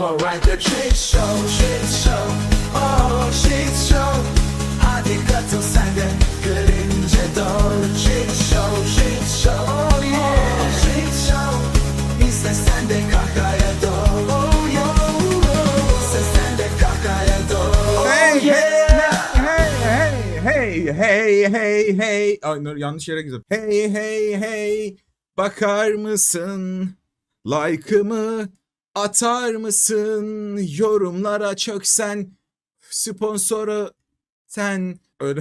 Alright the shit show, shit show, oh shit show Hadi katıl sen de görünce doğru Shit show, shit show, oh yeah Shit show, İzle sen de kahkahaya doğru oh, yeah. İzle sen de kahkahaya doğru Hey, oh, hey, hey, hey, hey, hey, hey. Ay, dur, yanlış yere gidiyorum. Hey, hey, hey. Bakar mısın? Like'ımı atar mısın? Yorumlara çöksen. Sponsoru sen. Öyle.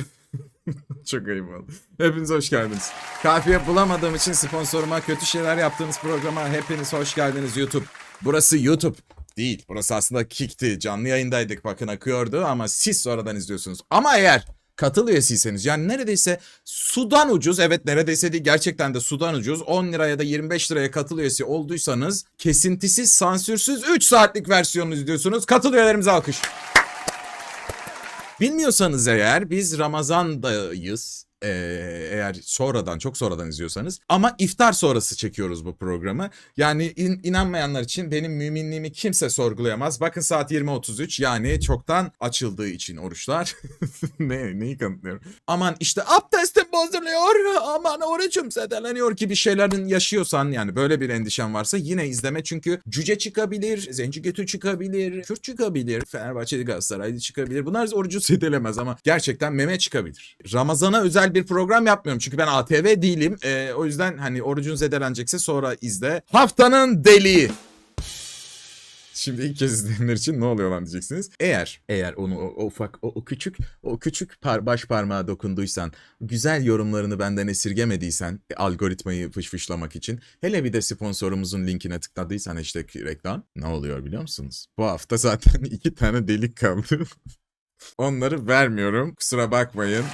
Çok ayıp oldu. Hepiniz hoş geldiniz. Kafiye bulamadığım için sponsoruma kötü şeyler yaptığınız programa hepiniz hoş geldiniz YouTube. Burası YouTube değil. Burası aslında Kick'ti. Canlı yayındaydık bakın akıyordu ama siz sonradan izliyorsunuz. Ama eğer katıl üyesiyseniz yani neredeyse sudan ucuz evet neredeyse değil gerçekten de sudan ucuz 10 liraya da 25 liraya katıl üyesi olduysanız kesintisiz sansürsüz 3 saatlik versiyonunu izliyorsunuz. Katıl üyelerimize alkış. Bilmiyorsanız eğer biz Ramazan'dayız. Ee, eğer sonradan çok sonradan izliyorsanız ama iftar sonrası çekiyoruz bu programı. Yani in- inanmayanlar için benim müminliğimi kimse sorgulayamaz. Bakın saat 20.33 yani çoktan açıldığı için oruçlar. ne, neyi kanıtlıyorum? Aman işte abdestim bozuluyor. Aman orucum zedeleniyor gibi şeylerin yaşıyorsan yani böyle bir endişen varsa yine izleme. Çünkü cüce çıkabilir, zenci götü çıkabilir, Kürt çıkabilir, Fenerbahçeli Galatasaraylı çıkabilir. Bunlar orucu zedelemez ama gerçekten meme çıkabilir. Ramazana özel bir program yapmıyorum çünkü ben ATV değilim. Ee, o yüzden hani orucun zedelenecekse sonra izle. Haftanın deliği. Şimdi ilk kez izleyenler için ne oluyor lan diyeceksiniz. Eğer eğer onu o, o ufak o, o küçük o küçük par, baş parmağa dokunduysan, güzel yorumlarını benden esirgemediysen e, algoritmayı fışfışlamak için hele bir de sponsorumuzun linkine tıkladıysan işte reklam ne oluyor biliyor musunuz? Bu hafta zaten iki tane delik kaldı. Onları vermiyorum. Kusura bakmayın.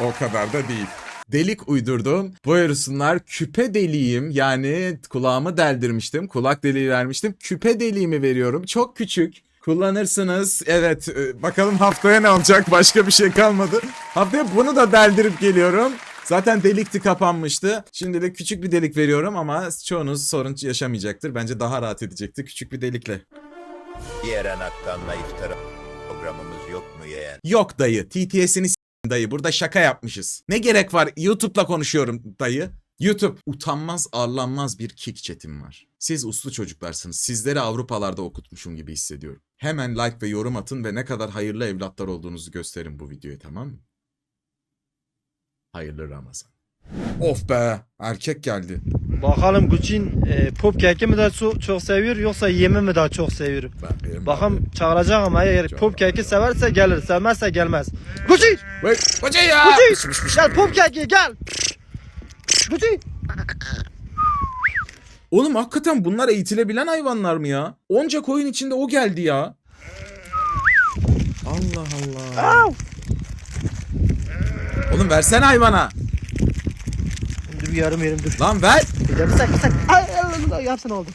O kadar da değil. Delik uydurdum. Buyursunlar küpe deliğim yani kulağımı deldirmiştim. Kulak deliği vermiştim. Küpe deliğimi veriyorum. Çok küçük. Kullanırsınız. Evet e, bakalım haftaya ne olacak. Başka bir şey kalmadı. Haftaya bunu da deldirip geliyorum. Zaten delikti kapanmıştı. Şimdi de küçük bir delik veriyorum ama çoğunuz sorun yaşamayacaktır. Bence daha rahat edecekti küçük bir delikle. Yeren Aktan'la iftara programımız yok mu yeğen? Yok dayı. TTS'ini dayı. Burada şaka yapmışız. Ne gerek var? YouTube'la konuşuyorum dayı. YouTube. Utanmaz arlanmaz bir kick chatim var. Siz uslu çocuklarsınız. Sizleri Avrupalarda okutmuşum gibi hissediyorum. Hemen like ve yorum atın ve ne kadar hayırlı evlatlar olduğunuzu gösterin bu videoya tamam mı? Hayırlı Ramazan. Of be erkek geldi. Bakalım Gucci'nin e, pop keki mi daha çok, çok seviyor yoksa yemi mi daha çok seviyor? Bakayım. Bakalım çağıracak ama eğer pop keki severse gelir sevmezse gelmez. Gucci! Vay, Hoca ya. Gucci! Gel pop keki gel! Gucci! Oğlum hakikaten bunlar eğitilebilen hayvanlar mı ya? Onca koyun içinde o geldi ya. Allah Allah. Oğlum versene hayvana. Bir yarım yerim dur. Lan ver. Yarım sak sak. Ay ay oldu.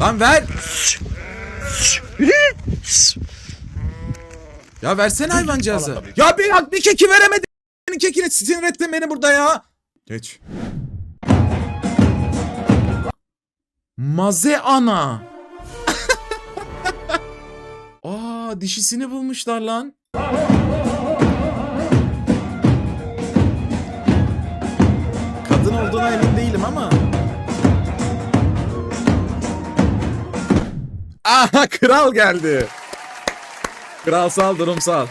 Lan ver. Yürü! Ya versene hayvancağızı. Ya bir bak bir keki veremedi. Senin kekini sinir ettin beni burada ya. Geç. Maze ana. Aa dişisini bulmuşlar lan. Olduğuna emin değilim ama. Aha kral geldi. Kralsal durumsal.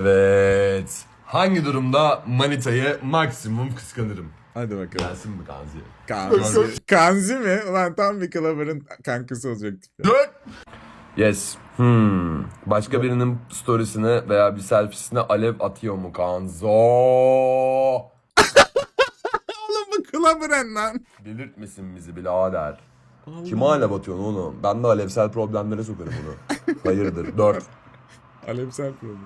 Evet. Hangi durumda Manita'yı maksimum kıskanırım? Hadi bakalım. Gelsin mi Gazi? Kanzi. Kanzi mi? Ulan tam bir Clover'ın kankası olacaktı. Dört. Yes. Hmm. Başka birinin storiesine veya bir selfiesine alev atıyor mu Kanzo? Clover'ın lan. Delirtmesin bizi birader. Kime alev atıyorsun oğlum? Ben de alevsel problemlere sokarım bunu. Hayırdır? Dört. Alevsel problem.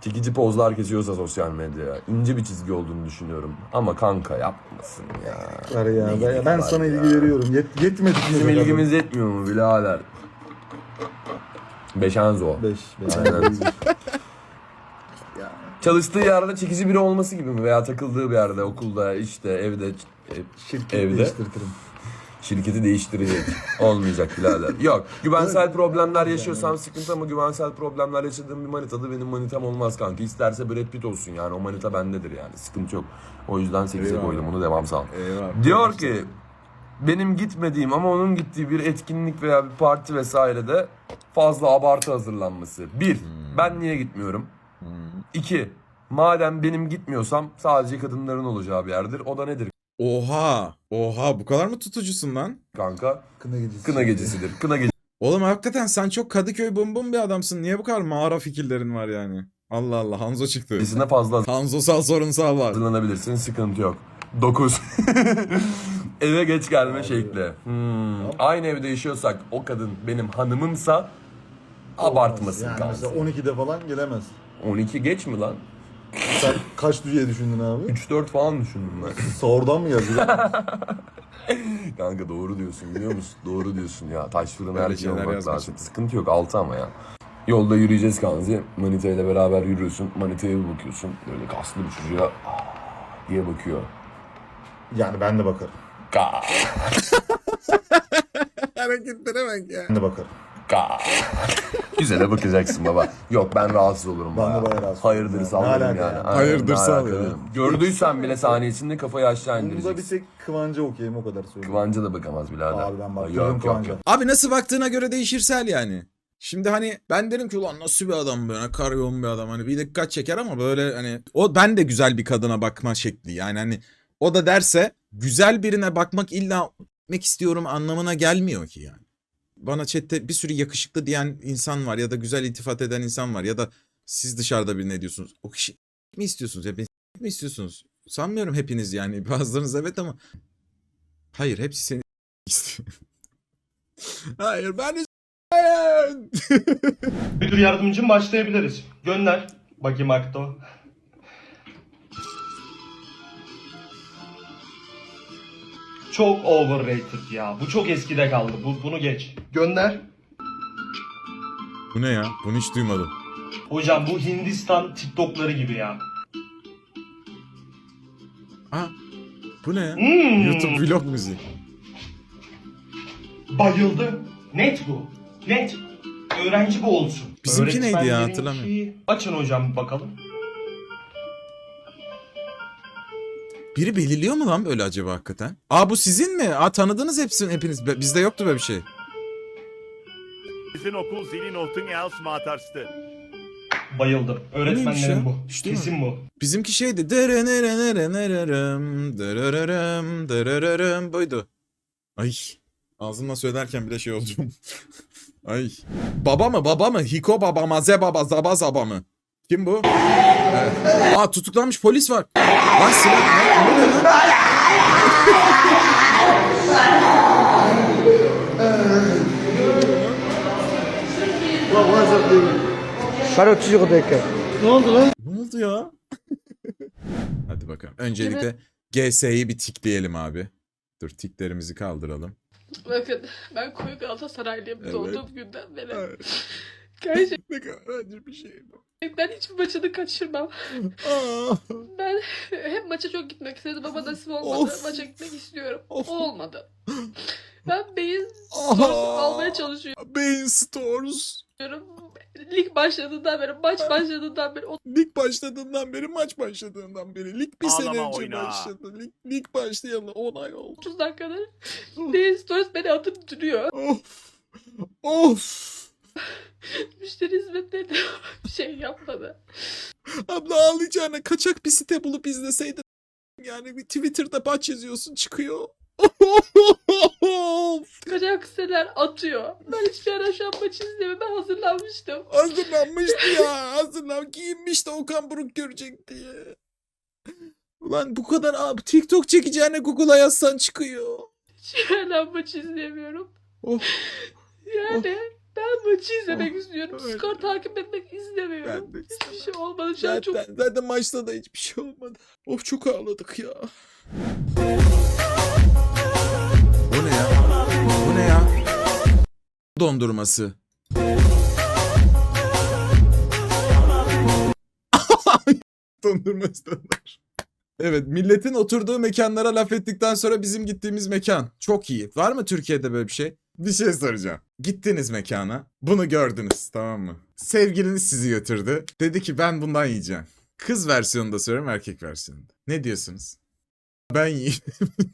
Çekici pozlar kesiyorsa sosyal medyaya. ince bir çizgi olduğunu düşünüyorum. Ama kanka yapmasın ya. Var ya. Ne ben var sana ya? ilgi veriyorum. Yet, yetmedi. Bizim ilgimiz yetmiyor mu birader? Beşenzo. 5. Aynen. Çalıştığı yerde çekici biri olması gibi mi? Veya takıldığı bir yerde, okulda, işte, evde, e, Şirket Evde. değiştirtirim. Şirketi değiştirecek. Olmayacak birader. Yok. Güvensel problemler yaşıyorsam sıkıntı ama güvensel problemler yaşadığım bir manitadı benim manitam olmaz kanka. İsterse Brad Pitt olsun yani o manita bendedir yani. Sıkıntı yok. O yüzden 8'e Eyvallah. koydum bunu devam sağ ol. Eyvallah. Diyor ki benim gitmediğim ama onun gittiği bir etkinlik veya bir parti vesairede fazla abartı hazırlanması. Bir, ben niye gitmiyorum? İki, madem benim gitmiyorsam sadece kadınların olacağı bir yerdir. O da nedir Oha. Oha bu kadar mı tutucusun lan? kanka? Kına gecesi. Kına gecesidir. Kına gecesi. Oğlum hakikaten sen çok Kadıköy bum bum bir adamsın. Niye bu kadar mağara fikirlerin var yani? Allah Allah Hanzo çıktı. Gecesine fazla Hanzosal sorunsal var. hazırlanabilirsin. Sıkıntı yok. 9. Eve geç gelme şekli. Hmm. Aynı evde yaşıyorsak o kadın benim hanımımsa abartmasın yani kanka. mesela 12'de falan gelemez. 12 geç mi lan? Sen kaç düzeye düşündün abi? 3-4 falan düşündüm ben. Sahurdan mı geldi? Kanka doğru diyorsun biliyor musun? doğru diyorsun ya. Taş fırın her şey olmak yazma lazım. Sıkıntı yok 6 ama ya. Yolda yürüyeceğiz Kanzi. Manita ile beraber yürüyorsun. Manita'ya bir bakıyorsun. Böyle kaslı bir çocuğa "Aa" diye bakıyor. yani ben de bakarım. Ka Hareketlere bak ya. Ben de bakarım. Ka. Güzele bakacaksın baba. Yok ben rahatsız olurum. Ben de bayağı. rahatsız Hayırdır olurum. sal Ne dedim alaka yani. ya? Aynen, Hayırdır ne sal alaka ya. dedim. Gördüysen bile saniye içinde kafayı aşağı Bunda bir indireceksin. tek Kıvanç'a okeyim o kadar söyleyeyim. Kıvanca da bakamaz birader. Abi ben baktım yok, Kıvanç'a. Abi nasıl baktığına göre değişirsel yani. Şimdi hani ben derim ki ulan nasıl bir adam böyle kar yoğun bir adam hani bir dikkat çeker ama böyle hani o ben de güzel bir kadına bakma şekli yani hani o da derse güzel birine bakmak illa gitmek istiyorum anlamına gelmiyor ki yani. Bana chatte bir sürü yakışıklı diyen insan var ya da güzel iltifat eden insan var ya da siz dışarıda bir ne diyorsunuz? O kişi mi istiyorsunuz ya beni mi istiyorsunuz? Sanmıyorum hepiniz yani bazılarınız evet ama hayır hepsi seni istiyor. Hayır ben de Müdür yardımcım başlayabiliriz. Gönder. Bakayım Akto. Çok overrated ya. Bu çok eskide kaldı. Bu, bunu geç. Gönder. Bu ne ya? Bunu hiç duymadım. Hocam bu Hindistan TikTok'ları gibi ya. Aa, bu ne ya? Hmm. YouTube vlog müziği. Bayıldım. Net bu. Net. Öğrenci bu olsun. Bizimki neydi ya? Hatırlamıyorum. Açın hocam bakalım. Biri belirliyor mu lan böyle acaba hakikaten? Aa bu sizin mi? Aa tanıdınız hepsini hepiniz. Be- Bizde yoktu böyle bir şey. Sizin okul zili notun el smartarsты. Bayıldım. Öğretmenlerim bu. Hiç. Kesin bu. Bizimki şeydi. Dırırırırırırım, dırırırım, dırırırım. Buydu. Ay. Ağzımla söylerken bile şey oldum. Ay. Baba mı baba mı? Hiko baba maze baba zaba zaba mı? Kim bu? Evet. Aa tutuklanmış polis var. Lan silah. Ne oluyor lan? Ne oldu lan? Ne oldu ya? Hadi bakalım. Öncelikle GS'yi bir tikleyelim abi. Dur tiklerimizi kaldıralım. Bakın ben koyu Galatasaraylıyım Evet. doğduğum günden beri. Evet. Gerçekten Ne kadar acı bir şey bu. hiçbir maçını kaçırmam. Aa, Ben hep maça çok gitmek istedim ama nasip olmadı. Of. Maça gitmek istiyorum. Of. Olmadı. Ben beyin Aha. sorusu almaya çalışıyorum. Beyin Stores. Lig başladığından beri, maç başladığından beri Lig başladığından beri, maç başladığından beri. Lig bir sene Ağlama önce oyna. başladı. Lig, lig başlayalı 10 ay oldu. 30 dakikadır beyin stories beni atıp duruyor. Of. Of. Müşteri hizmetleri de bir şey yapmadı. Abla ağlayacağına kaçak bir site bulup izleseydin. Yani bir Twitter'da maç yazıyorsun çıkıyor. Of. Kaçak siteler atıyor. Ben hiçbir ara şu an maç izlemiyorum. Ben hazırlanmıştım. Hazırlanmıştı ya. Hazırlan giyinmiş de Okan Buruk görecek diye. Ulan bu kadar abi TikTok çekeceğine Google'a yazsan çıkıyor. Hiç hala maçı izlemiyorum. Of. Yani ben maçı izlemek istiyorum. öyle. Skor takip etmek istemiyorum. Ben de Hiçbir şey olmadı. Şu an çok Zaten, zaten maçta da hiçbir şey olmadı. Of çok ağladık ya. Bu ne ya? Bu ne ya? Dondurması. Dondurma istedim. Evet milletin oturduğu mekanlara laf ettikten sonra bizim gittiğimiz mekan. Çok iyi. Var mı Türkiye'de böyle bir şey? Bir şey soracağım. Gittiniz mekana. Bunu gördünüz tamam mı? Sevgiliniz sizi götürdü. Dedi ki ben bundan yiyeceğim. Kız versiyonunda söylüyorum erkek versiyonunda. Ne diyorsunuz? Ben yiyeyim.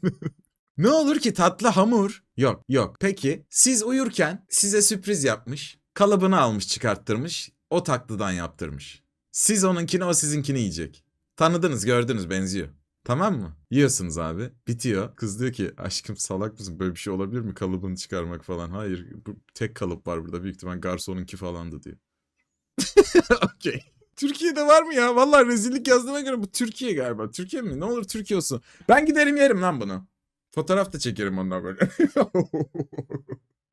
ne olur ki tatlı hamur? Yok yok. Peki siz uyurken size sürpriz yapmış. Kalıbını almış çıkarttırmış. O tatlıdan yaptırmış. Siz onunkini o sizinkini yiyecek. Tanıdınız gördünüz benziyor. Tamam mı? Yiyorsunuz abi. Bitiyor. Kız diyor ki aşkım salak mısın? Böyle bir şey olabilir mi? Kalıbını çıkarmak falan. Hayır. Bu tek kalıp var burada. Büyük ihtimal garsonunki falandı diyor. Okey. Türkiye'de var mı ya? Vallahi rezillik yazdığına göre bu Türkiye galiba. Türkiye mi? Ne olur Türkiye olsun. Ben giderim yerim lan bunu. Fotoğraf da çekerim ondan böyle.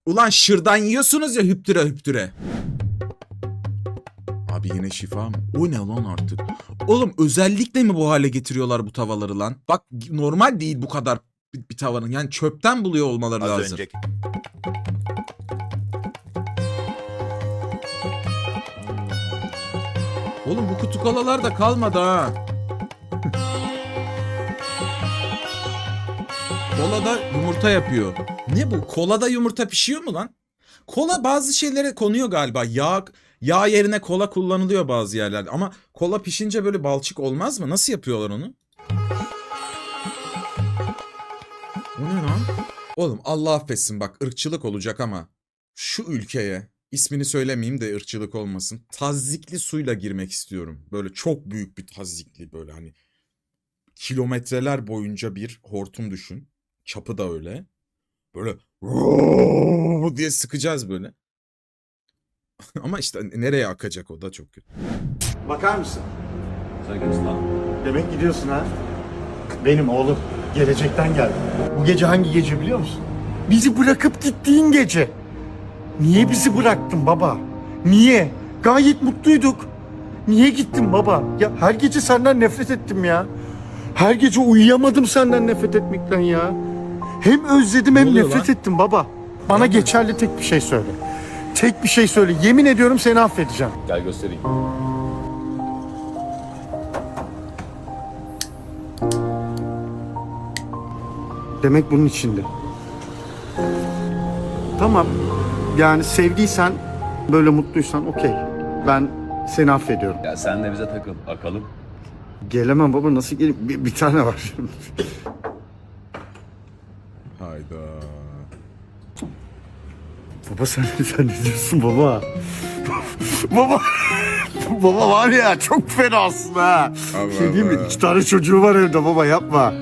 Ulan şırdan yiyorsunuz ya hüptüre hüptüre. Abi yine şifa mı? O ne lan artık? Oğlum özellikle mi bu hale getiriyorlar bu tavaları lan? Bak normal değil bu kadar bir, bir tavanın. Yani çöpten buluyor olmaları Az lazım. önceki Oğlum bu kutu kolalar da kalmadı ha. Kola da yumurta yapıyor. Ne bu? Kolada yumurta pişiyor mu lan? Kola bazı şeylere konuyor galiba. Yağ yağ yerine kola kullanılıyor bazı yerlerde. Ama kola pişince böyle balçık olmaz mı? Nasıl yapıyorlar onu? O ne lan? Oğlum Allah affetsin bak ırkçılık olacak ama şu ülkeye ismini söylemeyeyim de ırkçılık olmasın. Tazyikli suyla girmek istiyorum. Böyle çok büyük bir tazyikli böyle hani kilometreler boyunca bir hortum düşün. Çapı da öyle. Böyle diye sıkacağız böyle. Ama işte nereye akacak o da çok kötü. Bakar mısın? Demek gidiyorsun ha? Benim oğlum. Gelecekten geldim. Bu gece hangi gece biliyor musun? Bizi bırakıp gittiğin gece. Niye bizi bıraktın baba? Niye? Gayet mutluyduk. Niye gittin baba? Ya her gece senden nefret ettim ya. Her gece uyuyamadım senden nefret etmekten ya. Hem özledim hem nefret lan? ettim baba. Bana geçerli tek bir şey söyle. Tek bir şey söyle. Yemin ediyorum seni affedeceğim. Gel göstereyim. Demek bunun içinde. Tamam. Yani sevdiysen, böyle mutluysan okey. Ben seni affediyorum. Ya sen de bize takıl bakalım. Gelemem baba nasıl geleyim? Bir, bir tane var. Hayda. Baba sen, sen ne diyorsun baba? baba. baba var ya çok fenasın ha. Allah Şey diyeyim mi? İki tane çocuğu var evde baba yapma.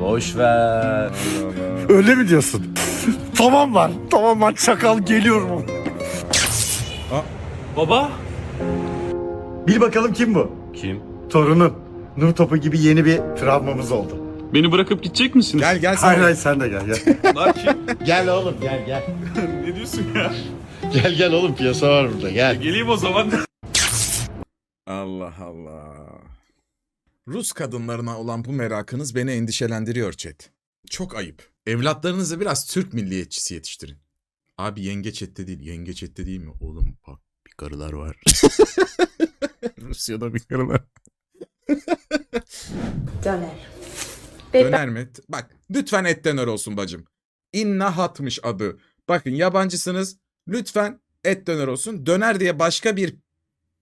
Boş ver. Öyle mi diyorsun? tamam lan. Tamam lan çakal geliyorum. Baba. Bil bakalım kim bu? Kim? Torunun. Nur topu gibi yeni bir travmamız oldu. Beni bırakıp gidecek misiniz? Gel gel sen. Hayır hayır sen de gel gel. Lan kim? gel oğlum gel gel. Ne diyorsun ya? Gel gel oğlum piyasa var burada gel. Geleyim o zaman. Allah Allah. Rus kadınlarına olan bu merakınız beni endişelendiriyor chat. Çok ayıp. Evlatlarınızı biraz Türk milliyetçisi yetiştirin. Abi yengeç ette değil. Yengeç ette değil mi? Oğlum bak bir karılar var. Rusya'da bir karılar. Döner. Döner mi? Bak lütfen et döner olsun bacım. İnna hatmış adı. Bakın yabancısınız. Lütfen et döner olsun. Döner diye başka bir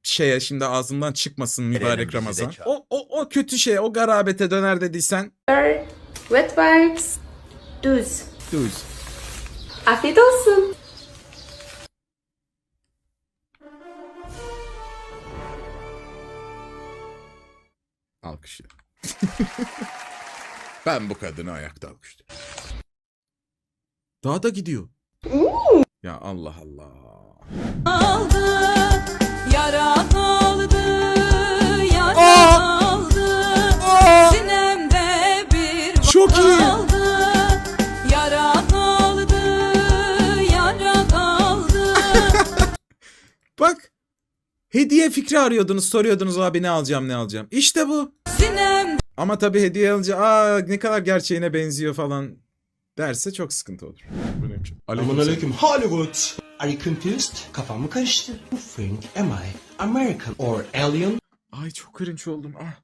şeye şimdi ağzımdan çıkmasın mübarek Ramazan. O, o, o kötü şey o garabete döner dediysen Wet wipes. Düz. düz. Afiyet olsun. Alkışla. ben bu kadını ayakta alkışlıyorum. Daha da gidiyor. Ya Allah Allah. aldı, yara aldı, yara aldı. Sinemde bir Çok iyi. aldı, yara aldı, yara aldı. Bak. Hediye fikri arıyordunuz, soruyordunuz abi ne alacağım ne alacağım. İşte bu. Sinem Ama tabii hediye alınca aa ne kadar gerçeğine benziyor falan derse çok sıkıntı olur. Bu? Aleyküm. Hollywood. Are you confused? Kafam mı karıştı? Who think am I? American or alien? Ay çok cringe oldum. Ah.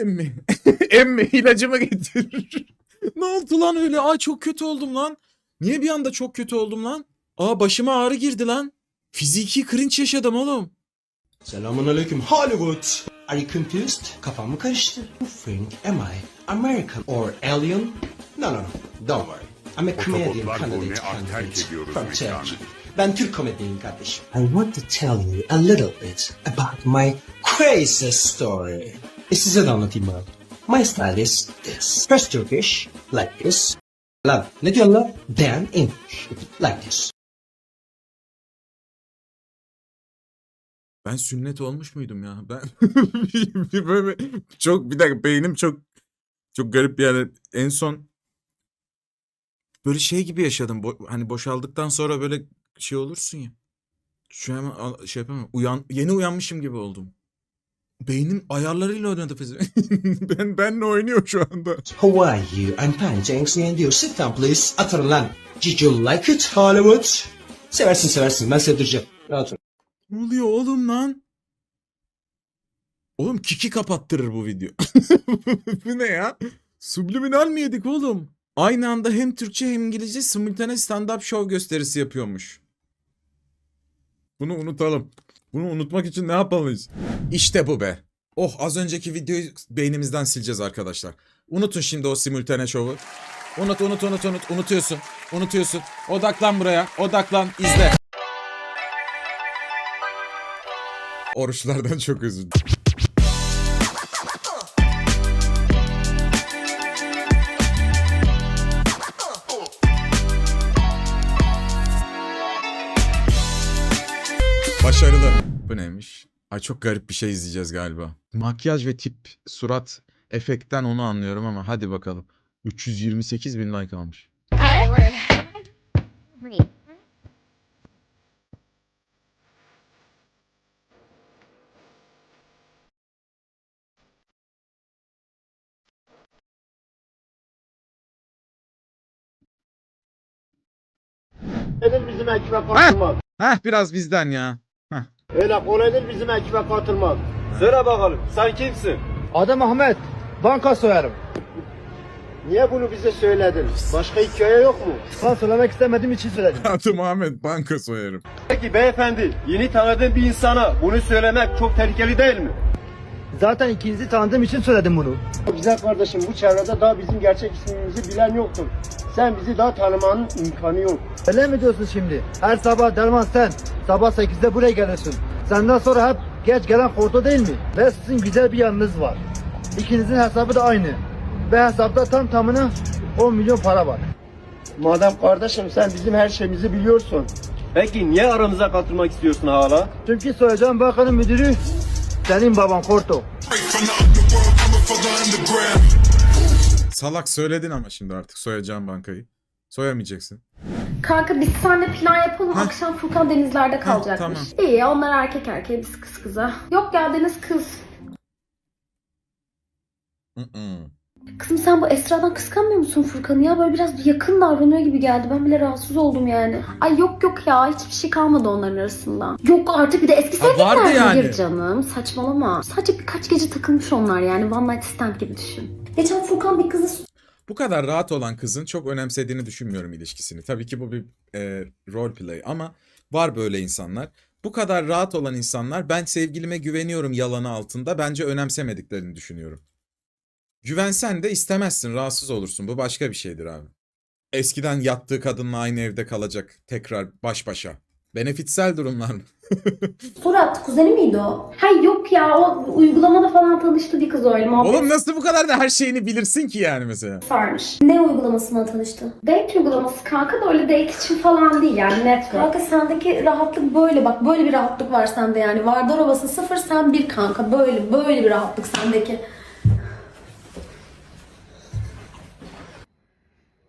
Emmi. Emmi ilacımı getir. ne oldu lan öyle? Aa çok kötü oldum lan. Niye bir anda çok kötü oldum lan? Aa başıma ağrı girdi lan. Fiziki cringe yaşadım oğlum. Selamun aleyküm Hollywood. Are you confused? Kafam mı karıştı? You think am I American or alien? No no no. Don't worry. I'm a comedian Otobotlar candidate, terk candidate ediyoruz from Turkey. Ben Türk komediyim kardeşim. I want to tell you a little bit about my crazy story. E size de anlatayım abi. My style is this. First Turkish, like this. Lan ne diyorsun lan? Then English, like this. Ben sünnet olmuş muydum ya? Ben bir böyle çok bir dakika beynim çok çok garip bir yerde. En son böyle şey gibi yaşadım. Bo- hani boşaldıktan sonra böyle şey olursun ya. Şu al- şey yapamam. Uyan yeni uyanmışım gibi oldum. Beynim ayarlarıyla oynadı pezevenk. ben benle oynuyor şu anda. How are you? I'm fine, thanks. And you? Sit down, please. Oturun lan. Did you like it, Hollywood? Seversin seversin. Ben sevdireceğim. Rahat ol. Ne oluyor oğlum lan? Oğlum kiki kapattırır bu video. bu ne ya? Subliminal mi yedik oğlum? Aynı anda hem Türkçe hem İngilizce simultane stand-up show gösterisi yapıyormuş. Bunu unutalım. Bunu unutmak için ne yapmalıyız? İşte bu be. Oh az önceki videoyu beynimizden sileceğiz arkadaşlar. Unutun şimdi o simultane şovu. Unut unut unut unut. Unutuyorsun. Unutuyorsun. Odaklan buraya. Odaklan. izle. Oruçlardan çok özür Başarılı. Bu neymiş? Ay çok garip bir şey izleyeceğiz galiba. Makyaj ve tip, surat, efektten onu anlıyorum ama hadi bakalım. 328 bin like almış. Nedir bizim ekibe katılmak? Heh biraz bizden ya. Öyle kolay değil bizim ekibe katılmak. Söyle bakalım sen kimsin? Adım Ahmet. Banka soyarım. Niye bunu bize söyledin? Başka hikaye yok mu? Ben söylemek istemediğim için söyledim. Adım Ahmet banka soyarım. Peki beyefendi yeni tanıdığın bir insana bunu söylemek çok tehlikeli değil mi? Zaten ikinizi tanıdığım için söyledim bunu. Güzel kardeşim bu çevrede daha bizim gerçek ismimizi bilen yoktur. Sen bizi daha tanımanın imkanı yok. Öyle mi diyorsun şimdi? Her sabah Derman sen. Sabah 8'de buraya geliyorsun. Senden sonra hep geç gelen Korto değil mi? Ve sizin güzel bir yanınız var. İkinizin hesabı da aynı. Ve hesapta tam tamına 10 milyon para var. Madem kardeşim sen bizim her şeyimizi biliyorsun. Peki niye aramıza katılmak istiyorsun hala? Çünkü soyacağım bakanın müdürü senin baban Korto. Salak söyledin ama şimdi artık soyacağım bankayı. Soyamayacaksın. Kanka biz seninle plan yapalım. Hah. Akşam Furkan denizlerde kalacakmış. tamam. İyi onlar erkek erkeğe biz kız kıza. Yok ya Deniz kız. Mm-mm. Kızım sen bu Esra'dan kıskanmıyor musun Furkan'ı ya? Böyle biraz yakın davranıyor gibi geldi. Ben bile rahatsız oldum yani. Ay yok yok ya hiçbir şey kalmadı onların arasında. Yok artık bir de eski Ha, sevgililer yani. Hayır canım saçmalama. Sadece birkaç gece takılmış onlar yani. One night stand gibi düşün. Geçen Furkan bir kızı Bu kadar rahat olan kızın çok önemsediğini düşünmüyorum ilişkisini. Tabii ki bu bir e, role play ama var böyle insanlar. Bu kadar rahat olan insanlar ben sevgilime güveniyorum yalanı altında bence önemsemediklerini düşünüyorum. Güvensen de istemezsin, rahatsız olursun. Bu başka bir şeydir abi. Eskiden yattığı kadınla aynı evde kalacak tekrar baş başa. Benefitsel durumlar mı? Fırat kuzeni miydi o? Hay yok ya o uygulamada falan tanıştı bir kız öyle muhabbet Oğlum nasıl bu kadar da her şeyini bilirsin ki yani mesela? sarmış. Ne uygulamasından tanıştı? Date uygulaması kanka da öyle date için falan değil yani net. Kanka sendeki rahatlık böyle bak böyle bir rahatlık var sende yani. Vardar Ovası sıfır sen bir kanka böyle böyle bir rahatlık sendeki.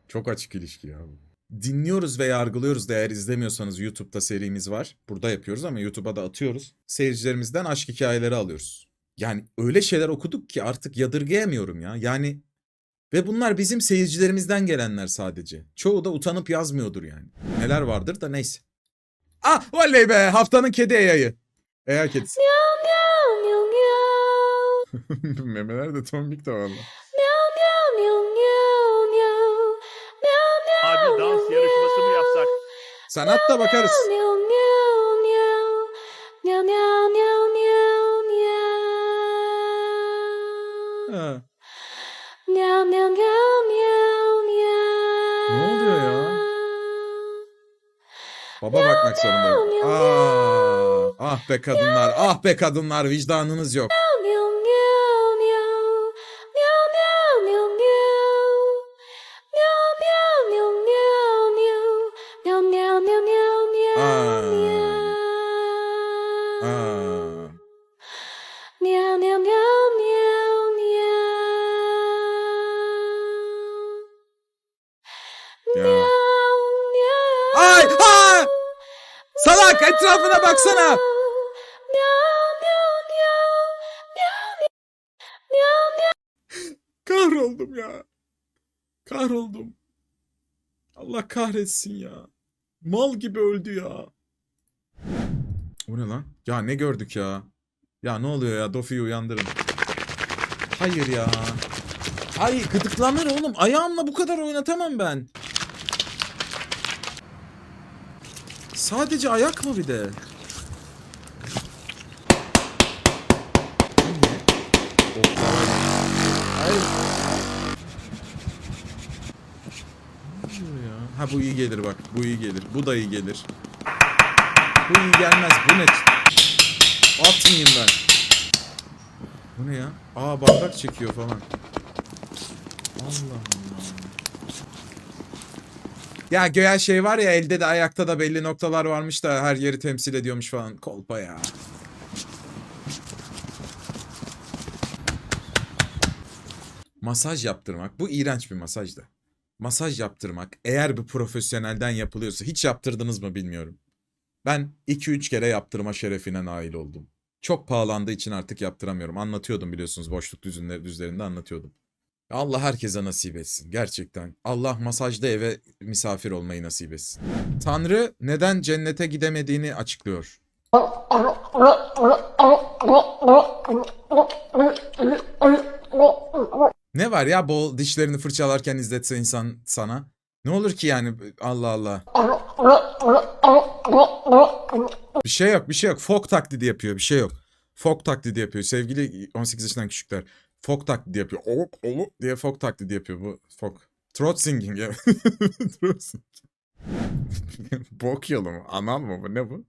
Çok açık ilişki ya bu. Dinliyoruz ve yargılıyoruz da eğer izlemiyorsanız YouTube'da serimiz var. Burada yapıyoruz ama YouTube'a da atıyoruz. Seyircilerimizden aşk hikayeleri alıyoruz. Yani öyle şeyler okuduk ki artık yadırgayamıyorum ya. Yani ve bunlar bizim seyircilerimizden gelenler sadece. Çoğu da utanıp yazmıyordur yani. Neler vardır da neyse. Ah oley be haftanın kedi yayı. Eğer kedisi. Memeler de tombik de valla. Sanat da bakarız. Ha. Ne oluyor ya? Baba bakmak zorunda. Aa, ah be kadınlar, ah be kadınlar vicdanınız yok. Ay! Ha! Salak etrafına baksana. Kahroldum ya. Kahroldum. Allah kahretsin ya. Mal gibi öldü ya. O ne lan? Ya ne gördük ya? Ya ne oluyor ya? Dofi'yi uyandırın. Hayır ya. Ay gıdıklanır oğlum. Ayağımla bu kadar oynatamam ben. Sadece ayak mı bir de? Ha bu iyi gelir bak. Bu iyi gelir. Bu da iyi gelir. Bu iyi gelmez. Bu ne? Atmayayım ben. Bu ne ya? Aa bardak çekiyor falan. Allah Allah. Ya göğe şey var ya elde de ayakta da belli noktalar varmış da her yeri temsil ediyormuş falan. Kolpa ya. Masaj yaptırmak. Bu iğrenç bir masajdı. Masaj yaptırmak eğer bir profesyonelden yapılıyorsa hiç yaptırdınız mı bilmiyorum. Ben 2-3 kere yaptırma şerefine nail oldum. Çok pahalandığı için artık yaptıramıyorum. Anlatıyordum biliyorsunuz boşluk düzünleri, düzlerinde anlatıyordum. Allah herkese nasip etsin gerçekten. Allah masajda eve misafir olmayı nasip etsin. Tanrı neden cennete gidemediğini açıklıyor. Ne var ya bol dişlerini fırçalarken izletse insan sana? Ne olur ki yani Allah Allah. Bir şey yok bir şey yok. Folk taklidi yapıyor bir şey yok. Folk taklidi yapıyor. Sevgili 18 yaşından küçükler. Folk taklidi yapıyor. Oluk oluk diye folk taklidi yapıyor bu folk. Throat singing. Throat singing. Bok yolu mu? Anal mı bu? Ne bu?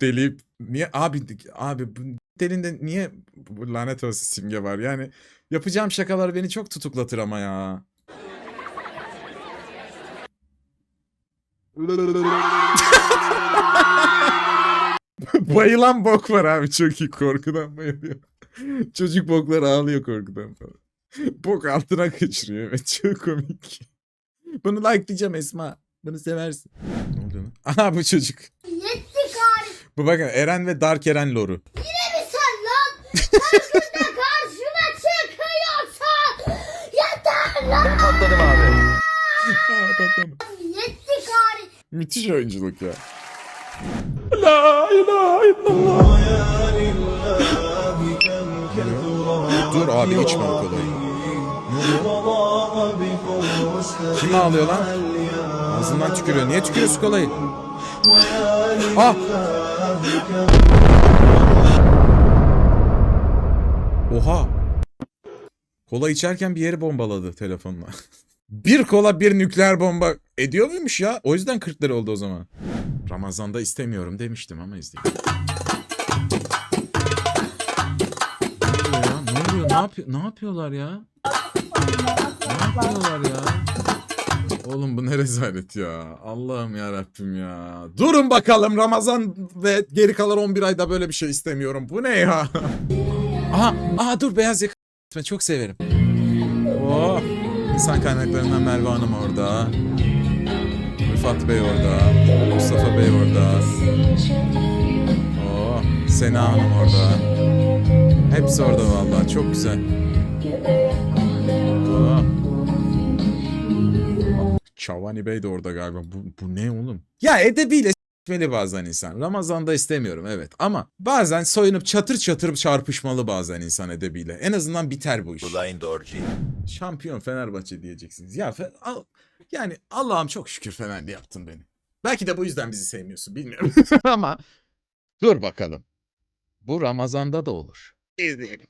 Deli niye abi abi bu delinde niye bu lanet olası simge var? Yani yapacağım şakalar beni çok tutuklatır ama ya. Bayılan bok var abi çok iyi korkudan bayılıyor. Çocuk boklar ağlıyor korkudan falan. Bok altına kaçırıyor evet çok komik. Bunu like'layacağım Esma. Bunu seversin. Ne oluyor lan? Aha bu çocuk. Bu bakın Eren ve Dark Eren loru. sen lan? Karşımda karşıma çıkıyorsa yeter lan. Ben patladım abi. Aa, bakalım. Yetti gari. Müthiş oyunculuk ya. La ilahe illallah. Dur abi içme o kolayı. Kim ağlıyor lan? Ağzından tükürüyor. Niye tükürüyorsun kolayı? Ah! Oha! Kola içerken bir yeri bombaladı telefonla. bir kola bir nükleer bomba ediyor muymuş ya? O yüzden 40 lira oldu o zaman. Ramazan'da istemiyorum demiştim ama izleyin. Oluyor? Ne yapıyor? Ne yapıyorlar ya? Ne yapıyorlar ya? Oğlum bu ne rezalet ya. Allah'ım ya Rabbim ya. Durun bakalım Ramazan ve geri kalan 11 ayda böyle bir şey istemiyorum. Bu ne ya? aha, aha dur beyaz yaka çok severim. Oh. İnsan kaynaklarından Merve Hanım orada. Rıfat Bey orada. Mustafa Bey orada. Oh. Sena Hanım orada. Hepsi orada vallahi çok güzel. Çavani Bey de orada galiba. Bu, bu ne oğlum? Ya edebiyle Etmeli bazen insan. Ramazan'da istemiyorum evet ama bazen soyunup çatır çatır çarpışmalı bazen insan edebiyle. En azından biter bu iş. Blind Orgy. Şampiyon Fenerbahçe diyeceksiniz. Ya Fe- al- yani Allah'ım çok şükür Fenerli yaptın beni. Belki de bu yüzden bizi sevmiyorsun bilmiyorum. ama dur bakalım. Bu Ramazan'da da olur. İzleyelim.